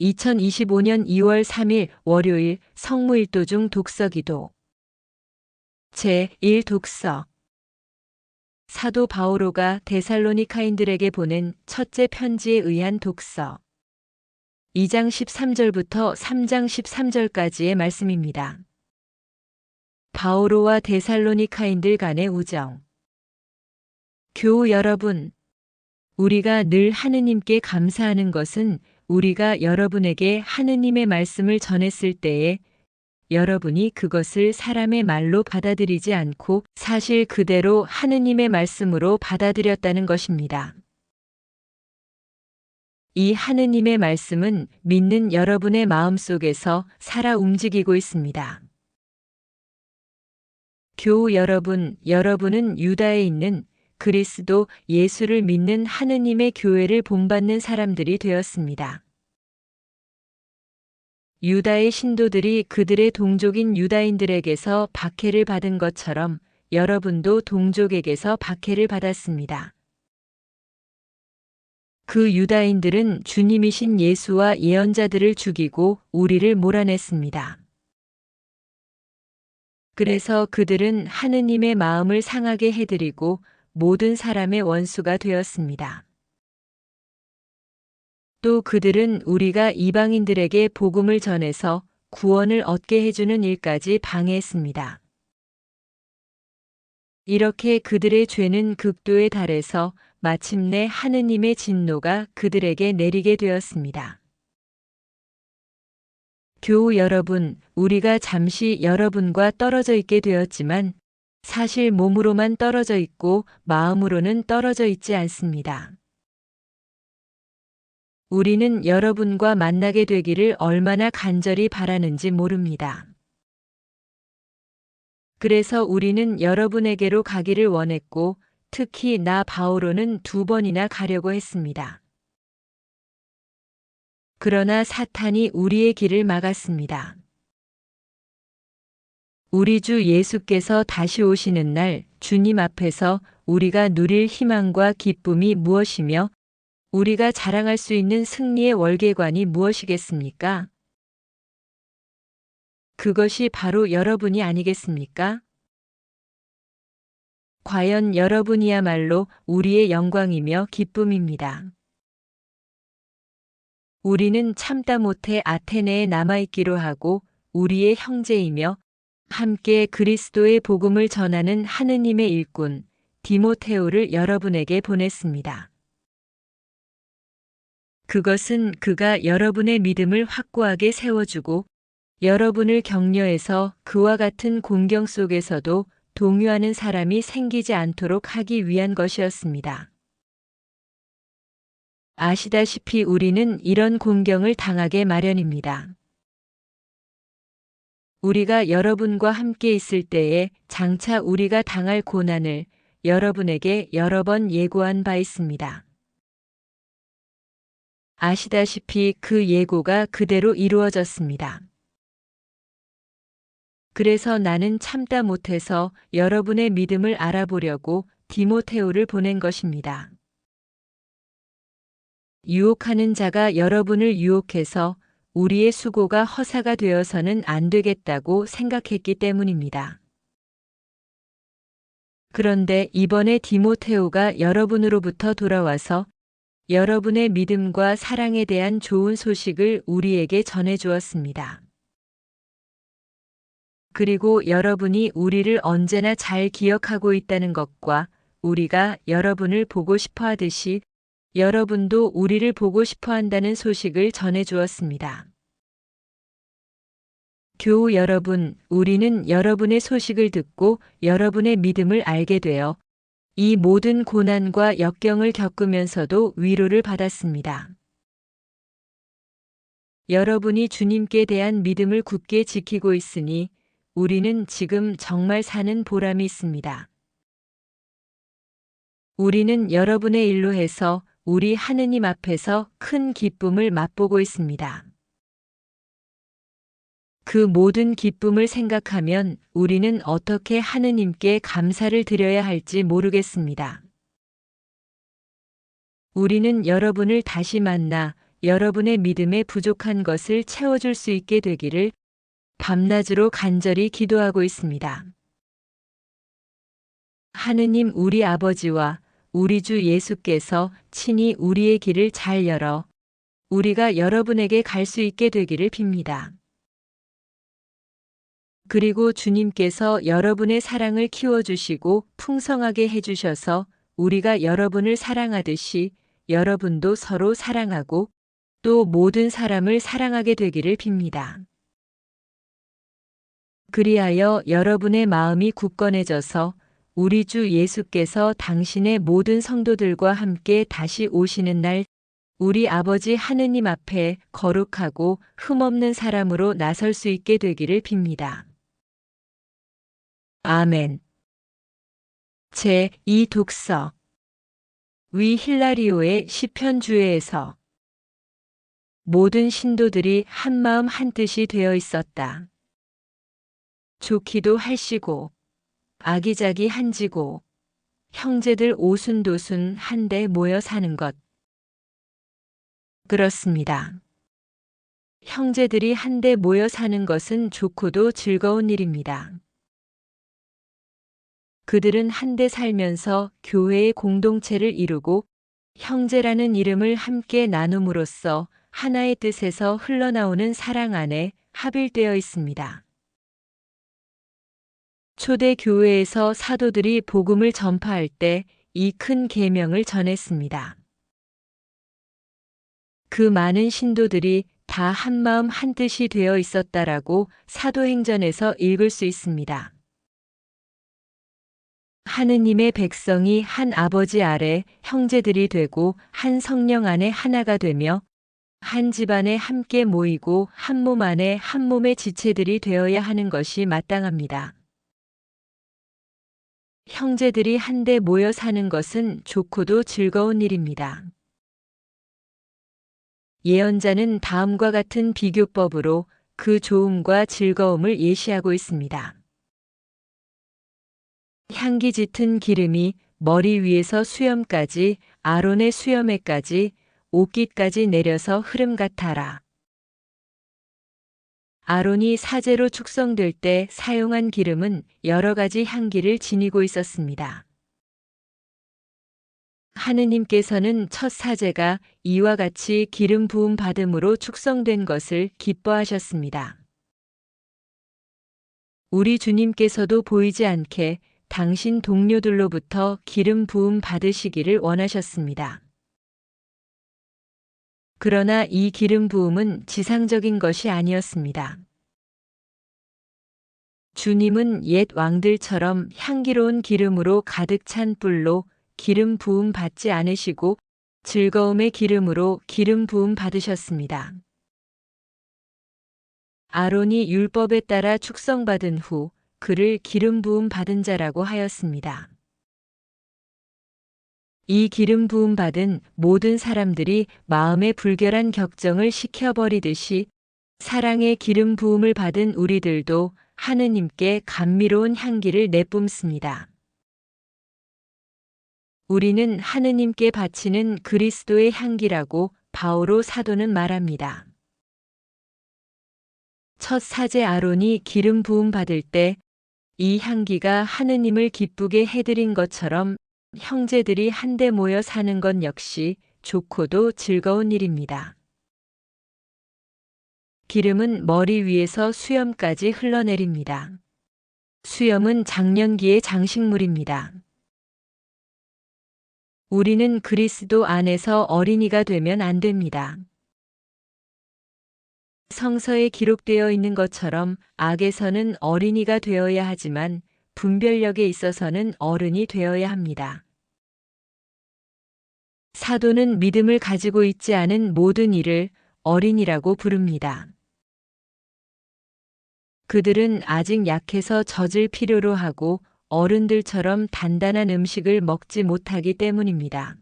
2025년 2월 3일 월요일 성무일도 중 독서기도. 제1 독서. 사도 바오로가 데살로니카인들에게 보낸 첫째 편지에 의한 독서. 2장 13절부터 3장 13절까지의 말씀입니다. 바오로와 데살로니카인들 간의 우정. 교우 여러분, 우리가 늘 하느님께 감사하는 것은 우리가 여러분에게 하느님의 말씀을 전했을 때에 여러분이 그것을 사람의 말로 받아들이지 않고 사실 그대로 하느님의 말씀으로 받아들였다는 것입니다. 이 하느님의 말씀은 믿는 여러분의 마음 속에서 살아 움직이고 있습니다. 교우 여러분, 여러분은 유다에 있는 그리스도 예수를 믿는 하느님의 교회를 본받는 사람들이 되었습니다. 유다의 신도들이 그들의 동족인 유다인들에게서 박해를 받은 것처럼 여러분도 동족에게서 박해를 받았습니다. 그 유다인들은 주님이신 예수와 예언자들을 죽이고 우리를 몰아냈습니다. 그래서 그들은 하느님의 마음을 상하게 해드리고 모든 사람의 원수가 되었습니다. 또 그들은 우리가 이방인들에게 복음을 전해서 구원을 얻게 해주는 일까지 방해했습니다. 이렇게 그들의 죄는 극도에 달해서 마침내 하느님의 진노가 그들에게 내리게 되었습니다. 교우 여러분, 우리가 잠시 여러분과 떨어져 있게 되었지만 사실 몸으로만 떨어져 있고 마음으로는 떨어져 있지 않습니다. 우리는 여러분과 만나게 되기를 얼마나 간절히 바라는지 모릅니다. 그래서 우리는 여러분에게로 가기를 원했고 특히 나 바오로는 두 번이나 가려고 했습니다. 그러나 사탄이 우리의 길을 막았습니다. 우리 주 예수께서 다시 오시는 날 주님 앞에서 우리가 누릴 희망과 기쁨이 무엇이며 우리가 자랑할 수 있는 승리의 월계관이 무엇이겠습니까? 그것이 바로 여러분이 아니겠습니까? 과연 여러분이야말로 우리의 영광이며 기쁨입니다. 우리는 참다 못해 아테네에 남아있기로 하고 우리의 형제이며 함께 그리스도의 복음을 전하는 하느님의 일꾼 디모테오를 여러분에게 보냈습니다. 그것은 그가 여러분의 믿음을 확고하게 세워주고 여러분을 격려해서 그와 같은 공경 속에서도 동요하는 사람이 생기지 않도록 하기 위한 것이었습니다. 아시다시피 우리는 이런 공경을 당하게 마련입니다. 우리가 여러분과 함께 있을 때에 장차 우리가 당할 고난을 여러분에게 여러 번 예고한 바 있습니다. 아시다시피 그 예고가 그대로 이루어졌습니다. 그래서 나는 참다 못해서 여러분의 믿음을 알아보려고 디모테오를 보낸 것입니다. 유혹하는 자가 여러분을 유혹해서 우리의 수고가 허사가 되어서는 안 되겠다고 생각했기 때문입니다. 그런데 이번에 디모테오가 여러분으로부터 돌아와서 여러분의 믿음과 사랑에 대한 좋은 소식을 우리에게 전해 주었습니다. 그리고 여러분이 우리를 언제나 잘 기억하고 있다는 것과 우리가 여러분을 보고 싶어 하듯이 여러분도 우리를 보고 싶어 한다는 소식을 전해 주었습니다. 교우 여러분, 우리는 여러분의 소식을 듣고 여러분의 믿음을 알게 되어 이 모든 고난과 역경을 겪으면서도 위로를 받았습니다. 여러분이 주님께 대한 믿음을 굳게 지키고 있으니 우리는 지금 정말 사는 보람이 있습니다. 우리는 여러분의 일로 해서 우리 하느님 앞에서 큰 기쁨을 맛보고 있습니다. 그 모든 기쁨을 생각하면 우리는 어떻게 하느님께 감사를 드려야 할지 모르겠습니다. 우리는 여러분을 다시 만나 여러분의 믿음에 부족한 것을 채워줄 수 있게 되기를 밤낮으로 간절히 기도하고 있습니다. 하느님 우리 아버지와 우리 주 예수께서 친히 우리의 길을 잘 열어 우리가 여러분에게 갈 수 있게 되기를 빕니다. 그리고 주님께서 여러분의 사랑을 키워주시고 풍성하게 해주셔서 우리가 여러분을 사랑하듯이 여러분도 서로 사랑하고 또 모든 사람을 사랑하게 되기를 빕니다. 그리하여 여러분의 마음이 굳건해져서 우리 주 예수께서 당신의 모든 성도들과 함께 다시 오시는 날 우리 아버지 하느님 앞에 거룩하고 흠없는 사람으로 나설 수 있게 되기를 빕니다. 아멘. 제2 독서 위 힐라리오의 시편 주에에서 모든 신도들이 한마음 한뜻이 되어 있었다. 좋기도 할시고 아기자기 한지고 형제들 오순도순 한데 모여 사는 것. 그렇습니다. 형제들이 한데 모여 사는 것은 좋고도 즐거운 일입니다. 그들은 한데 살면서 교회의 공동체를 이루고 형제라는 이름을 함께 나눔으로써 하나의 뜻에서 흘러나오는 사랑 안에 합일되어 있습니다. 초대 교회에서 사도들이 복음을 전파할 때 이 큰 계명을 전했습니다. 그 많은 신도들이 다 한마음 한뜻이 되어 있었다라고 사도행전에서 읽을 수 있습니다. 하느님의 백성이 한 아버지 아래 형제들이 되고 한 성령 안에 하나가 되며 한 집안에 함께 모이고 한 몸 안에 한 몸의 지체들이 되어야 하는 것이 마땅합니다. 형제들이 한데 모여 사는 것은 좋고도 즐거운 일입니다. 예언자는 다음과 같은 비교법으로 그 좋음과 즐거움을 예시하고 있습니다. 향기 짙은 기름이 머리 위에서 수염까지 아론의 수염에까지 옷깃까지 내려서 흐름 같아라. 아론이 사제로 축성될 때 사용한 기름은 여러 가지 향기를 지니고 있었습니다. 하느님께서는 첫 사제가 이와 같이 기름 부음 받음으로 축성된 것을 기뻐하셨습니다. 우리 주님께서도 보이지 않게 당신 동료들로부터 기름 부음 받으시기를 원하셨습니다. 그러나 이 기름 부음은 지상적인 것이 아니었습니다. 주님은 옛 왕들처럼 향기로운 기름으로 가득 찬 뿔로 기름 부음 받지 않으시고 즐거움의 기름으로 기름 부음 받으셨습니다. 아론이 율법에 따라 축성받은 후 그를 기름 부음 받은 자라고 하였습니다. 이 기름 부음 받은 모든 사람들이 마음의 불결한 격정을 식혀버리듯이 사랑의 기름 부음을 받은 우리들도 하느님께 감미로운 향기를 내뿜습니다. 우리는 하느님께 바치는 그리스도의 향기라고 바오로 사도는 말합니다. 첫 사제 아론이 기름 부음 받을 때 이 향기가 하느님을 기쁘게 해드린 것처럼 형제들이 한데 모여 사는 것 역시 좋고도 즐거운 일입니다. 기름은 머리 위에서 수염까지 흘러내립니다. 수염은 장년기의 장식물입니다. 우리는 그리스도 안에서 어린이가 되면 안 됩니다. 성서에 기록되어 있는 것처럼 악에서는 어린이가 되어야 하지만 분별력에 있어서는 어른이 되어야 합니다. 사도는 믿음을 가지고 있지 않은 모든 일을 어린이라고 부릅니다. 그들은 아직 약해서 젖을 필요로 하고 어른들처럼 단단한 음식을 먹지 못하기 때문입니다.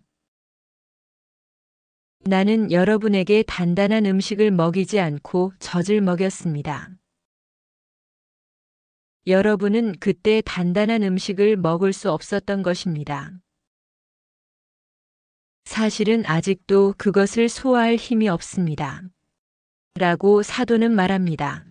나는 여러분에게 단단한 음식을 먹이지 않고 젖을 먹였습니다. 여러분은 그때 단단한 음식을 먹을 수 없었던 것입니다. 사실은 아직도 그것을 소화할 힘이 없습니다. 라고 사도는 말합니다.